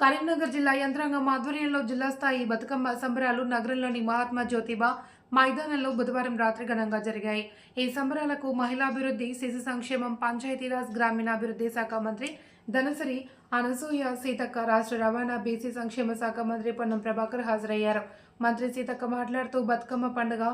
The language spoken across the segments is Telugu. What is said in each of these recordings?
కరీంనగర్ జిల్లా యంత్రాంగం ఆధ్వర్యంలో జిల్లా స్థాయి బతుకమ్మ సంబరాలు నగరంలోని మహాత్మా జ్యోతిబా మైదానంలో బుధవారం రాత్రి ఘనంగా జరిగాయి. ఈ సంబరాలకు మహిళాభివృద్ధి శిశు సంక్షేమం పంచాయతీరాజ్ గ్రామీణాభివృద్ధి శాఖ మంత్రి ధనసరి అనసూయ సీతక్క రాష్ట్ర రవాణా బీసీ సంక్షేమ శాఖ మంత్రి పొన్నం ప్రభాకర్ హాజరయ్యారు. మంత్రి సీతక్క మాట్లాడుతూ బతుకమ్మ పండుగ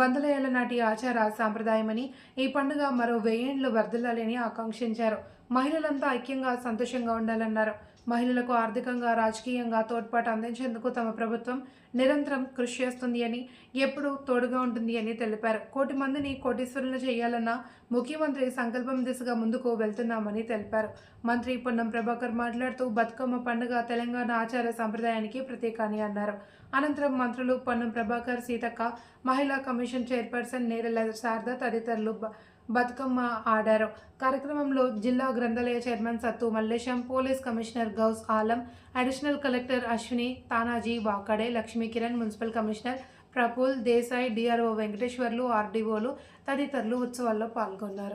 వందల ఏళ్ళ నాటి ఆచార సాంప్రదాయమని ఈ పండుగ మరో వెయ్యేండ్లు వర్ధిల్లాలని ఆకాంక్షించారు. మహిళలంతా ఐక్యంగా సంతోషంగా ఉండాలన్నారు. మహిళలకు ఆర్థికంగా రాజకీయంగా తోడ్పాటు అందించేందుకు తమ ప్రభుత్వం నిరంతరం కృషి చేస్తుంది అని ఎప్పుడూ తోడుగా ఉంటుంది అని తెలిపారు. కోటి మందిని కోటీశ్వరులు చేయాలన్న ముఖ్యమంత్రి సంకల్పం దిశగా ముందుకు వెళ్తున్నామని తెలిపారు. మంత్రి పొన్నం ప్రభాకర్ మాట్లాడుతూ బతుకమ్మ పండుగ తెలంగాణ ఆచార సంప్రదాయానికి ప్రత్యేక అని అన్నారు. అనంతరం మంత్రులు పొన్నం ప్రభాకర్ సీతక్క మహిళా కమిషన్ చైర్పర్సన్ నేరల శారద తదితరులు బతుకమ్మ ఆడారు. కార్యక్రమంలో జిల్లా గ్రంథాలయ chairman Sattu Mallesham police commissioner Gous Alam additional collector Ashwini Tanaji Wakade Lakshmi Kiran municipal commissioner Praful Desai DRO Venkateswarlu ఆర్డీఓలు తదితరులు ఉత్సవాల్లో పాల్గొన్నారు.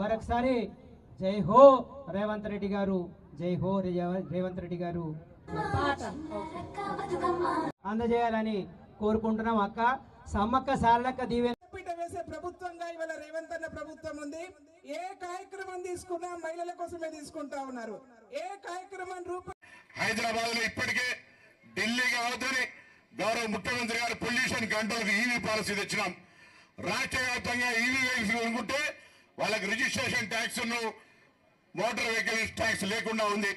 మరొకసారి జై హో రేవంత్ రెడ్డి గారు. జై హో రేవ- రేవంత్ రెడ్డి గారు. అందజేయాలని కోరుకుంటున్నాం అక్క. సమ్మక్క సార్లక్క దీవెన వేసే ప్రభుత్వంగా ఇవాళ రేవంత్ అన్న ప్రభుత్వం ఉంది. ఏ కార్యక్రమం తీసుకున్నా మహిళల కోసమే తీసుకుంటా ఉన్నారు. ఏ కార్యక్రమం రూప హైదరాబాద్లో ఇప్పటికే ఢిల్లీ కావద్దని గౌరవ ముఖ్యమంత్రి గారు పొల్యూషన్ కంట్రోల్ ఈవీ పాలసీ తెచ్చినాం. రాష్ట్ర వ్యాప్తంగా ఈవీ వెహికల్స్ కొనుక్కుంటే వాళ్ళకి registration tax motor vehicles tax లేకుండా ఉంది.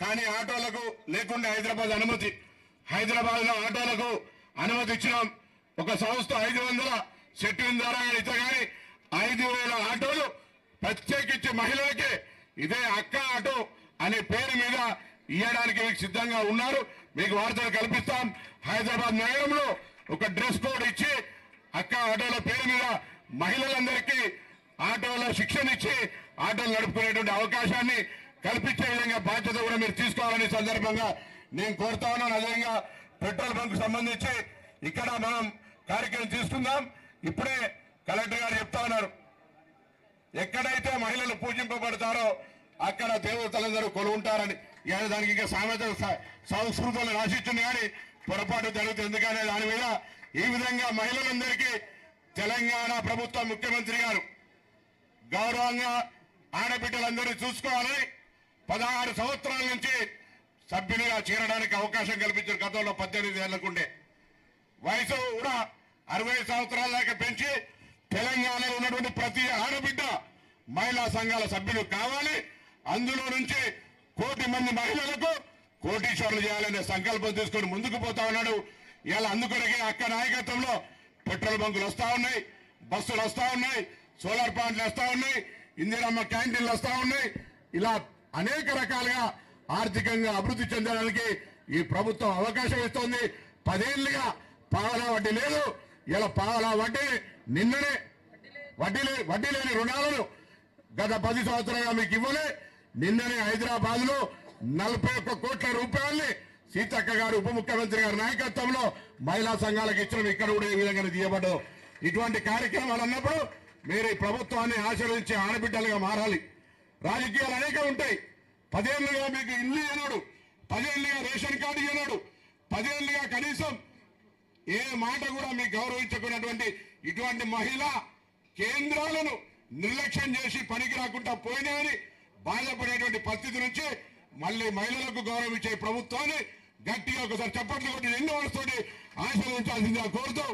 కానీ ఆటోలకు లేకుండా హైదరాబాద్ అనుమతి. హైదరాబాద్లో ఆటోలకు అనుమతి ఇచ్చినాం. ఒక సంస్థ ఐదు వందల సెట్టింగ్ ద్వారా కానీ ఇతర కానీ ఐదు వేల ఆటోలు ప్రత్యేకించి మహిళలకే ఇదే అక్క ఆటో అనే పేరు మీద ఇవ్వడానికి మీకు సిద్ధంగా ఉన్నారు. మీకు వార్తలు కల్పిస్తాం. హైదరాబాద్ నగరంలో ఒక డ్రెస్ కోడ్ ఇచ్చి అక్క ఆటోల పేరు మీద మహిళలందరికీ ఆటోలో శిక్షణ ఇచ్చి ఆటోలు నడుపుకునేటువంటి అవకాశాన్ని కల్పించే విధంగా బాధ్యత కూడా మీరు తీసుకోవాలనే సందర్భంగా నేను కోరుతా ఉన్నాను. అదేవిధంగా పెట్రోల్ బంక్ సంబంధించి ఇక్కడ మనం కార్యక్రమం తీసుకుందాం. ఇప్పుడే కలెక్టర్ గారు చెప్తా ఉన్నారు. ఎక్కడైతే మహిళలు పూజింపబడతారో అక్కడ దేవతలందరూ కొలువుంటారని. ఇవాళ దానికి ఇంకా సామెత సంస్కృతులు రాసిస్తుంది కానీ పొరపాటు జరుగుతుంది ఎందుకనే దాని మీద ఈ విధంగా మహిళలందరికీ తెలంగాణ ప్రభుత్వ ముఖ్యమంత్రి గారు గౌరవంగా ఆడబిడ్డలందరూ చూసుకోవాలి. పదహారు సంవత్సరాల నుంచి సభ్యులుగా చేరడానికి అవకాశం కల్పించారు. గతంలో పద్దెనిమిది ఏళ్ళకుండే వయసు కూడా అరవై సంవత్సరాల దాకా పెంచి తెలంగాణలో ఉన్నటువంటి ప్రతి ఆడబిడ్డ మహిళా సంఘాల సభ్యులు కావాలి. అందులో నుంచి కోటి మంది మహిళలకు కోటీశ్వరులు చేయాలనే సంకల్పం తీసుకొని ముందుకు పోతా ఉన్నాడు. ఇలా అందుకొరకే అక్క నాయకత్వంలో పెట్రోల్ బంకులు వస్తా ఉన్నాయి బస్సులు వస్తా ఉన్నాయి. సోలార్ ప్లాంట్లు వస్తూ ఉన్నాయి ఇందిరమ్మ క్యాంటీన్లు వస్తూ ఉన్నాయి. ఇలా అనేక రకాలుగా ఆర్థికంగా అభివృద్ధి చెందడానికి ఈ ప్రభుత్వం అవకాశం ఇస్తోంది. పదేళ్ళుగా పావలా వడ్డీ లేదు. ఇలా పావలా వడ్డీ నిన్ననే వడ్డీ లే వడ్డీ లేని రుణాలను గత పది సంవత్సరాలుగా మీకు ఇవ్వలే. నిన్ననే హైదరాబాద్లో నలభై ఒక్క కోట్ల రూపాయల్ని సీతక్క గారు ఉప ముఖ్యమంత్రి గారి నాయకత్వంలో మహిళా సంఘాలకు ఇచ్చిన ఇక్కడ కూడా ఈ విధంగా తీయబడ్డదు ఇటువంటి కార్యక్రమాలు అన్నప్పుడు మీరు ఈ ప్రభుత్వాన్ని ఆశీర్వదించే ఆడబిడ్డలుగా మారాలి. రాజకీయాలు అనేక ఉంటాయి. పదేళ్ళుగా మీకు ఇల్లు ఇవ్వనాడు పదేళ్ళుగా రేషన్ కార్డు ఇవ్వనాడు పదేళ్ళుగా కనీసం ఏ మాట కూడా మీకు గౌరవించుకున్నటువంటి ఇటువంటి మహిళా కేంద్రాలను నిర్లక్ష్యం చేసి పనికి రాకుండా పోయినాయని బాధపడేటువంటి పరిస్థితి నుంచి మళ్ళీ మహిళలకు గౌరవించే ప్రభుత్వాన్ని గట్టిగా ఒకసారి చప్పట్లు కొట్టి రెండు వరుసతోటి ఆశీర్వదించాల్సిందిగా కోరుతూ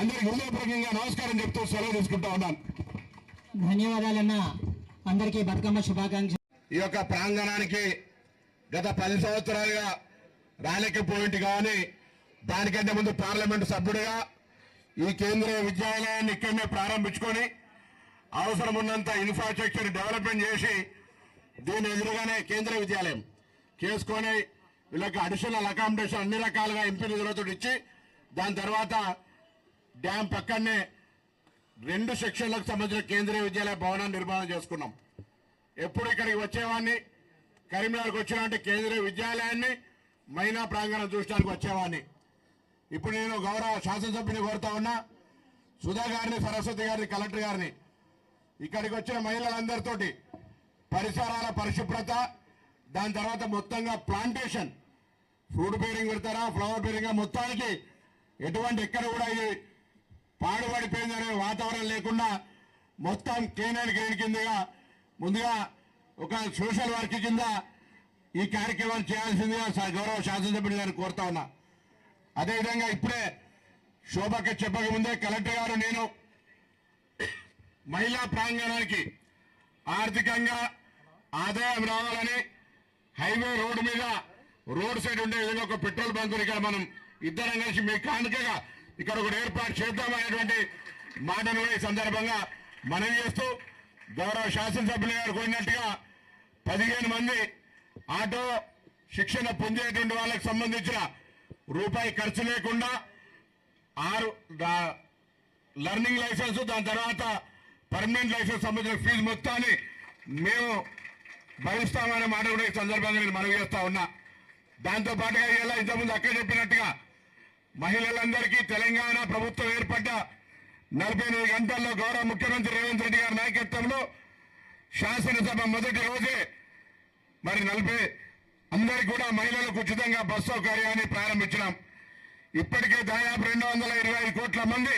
అందరికీ హృదయపూర్వకంగా నమస్కారం చెప్తూ సెలవు తీసుకుంటా ఉన్నాను. ధన్యవాదాలన్న అందరికీ బతుకమ్మ శుభాకాంక్ష ఈ యొక్క ప్రాంగణానికి గత పది సంవత్సరాలుగా రాలేకపోయింది కానీ దానికంటే ముందు పార్లమెంటు సభ్యుడిగా ఈ కేంద్రీయ విద్యాలయాన్ని ఇక్కడనే ప్రారంభించుకొని అవసరం ఉన్నంత ఇన్ఫ్రాస్ట్రక్చర్ డెవలప్మెంట్ చేసి దీని ఎదురుగానే కేంద్రీయ విద్యాలయం. చేసుకొని వీళ్ళకి అడిషనల్ అకామిడేషన్ అన్ని రకాలుగా ఎంపీ నిధులతో ఇచ్చి దాని తర్వాత డ్యామ్ పక్కనే రెండు సెక్షన్లకు సంబంధించిన కేంద్రీయ విద్యాలయ భవనాన్ని నిర్మాణం చేసుకున్నాం. ఎప్పుడు ఇక్కడికి వచ్చేవాడిని? కరీంనగర్కి వచ్చినంటే కేంద్రీయ విద్యాలయాన్ని మైనా ప్రాంగణం చూసడానికి వచ్చేవాడిని. ఇప్పుడు నేను గౌరవ శాసనసభ్యుని కోరుతా ఉన్నా సుధా గారిని సరస్వతి గారిని కలెక్టర్ గారిని. ఇక్కడికి వచ్చిన మహిళలందరితోటి పరిసరాల పరిశుభ్రత దాని తర్వాత మొత్తంగా ప్లాంటేషన్. ఫ్రూట్ బేరింగ్ పెడతారా? ఫ్లవర్ బేరింగ్ మొత్తానికి ఎటువంటి ఎక్కడ కూడా ఇది పాడుపడిపోయిందనే వాతావరణం లేకుండా మొత్తం క్లీన్ అండ్ గ్రీన్ కిందగా ముందుగా ఒక సోషల్ వర్క్ కింద ఈ కార్యక్రమాన్ని చేయాల్సిందిగా గౌరవ శాసనసభ్యుడి గారిని కోరుతా ఉన్నా. అదేవిధంగా ఇప్పుడే శోభకి చెప్పక ముందే కలెక్టర్ గారు నేను మహిళా ప్రాంగణానికి ఆర్థికంగా ఆదాయం రావాలని హైవే రోడ్డు మీద రోడ్ సైడ్ ఉండే విధంగా ఒక పెట్రోల్ బంకుని ఇక్కడ మనం ఇద్దరం కలిసి మీ కానుకగా ఇక్కడ ఒకటి ఏర్పాటు చేద్దామనేటువంటి మాటను కూడా ఈ సందర్భంగా మనవి చేస్తూ గౌరవ శాసనసభ్యులు గారు కోరినట్టుగా పదిహేను మంది ఆటో శిక్షణ పొందేటువంటి వాళ్ళకి సంబంధించిన రూపాయి ఖర్చు లేకుండా ఆరు లర్నింగ్ లైసెన్స్ దాని తర్వాత పర్మనెంట్ లైసెన్స్ సంబంధించిన ఫీజు మొత్తాన్ని మేము భరిస్తామనే మాట కూడా ఈ సందర్భంగా నేను మనవి చేస్తా ఉన్నా. దాంతోపాటుగా ఇలా ఇంతకుముందు అక్క చెప్పినట్టుగా మహిళలందరికీ తెలంగాణ ప్రభుత్వం ఏర్పడ్డ నలభై ఎనిమిది గంటల్లో గౌరవ ముఖ్యమంత్రి రేవంత్ రెడ్డి గారి నాయకత్వంలో శాసనసభ మొదటి రోజే మరి నలభై అందరికి కూడా మహిళలకు ఉచితంగా బస్ సౌకర్యాన్ని ప్రారంభించినాం. ఇప్పటికే దాదాపు రెండు వందల ఇరవై ఐదు కోట్ల మంది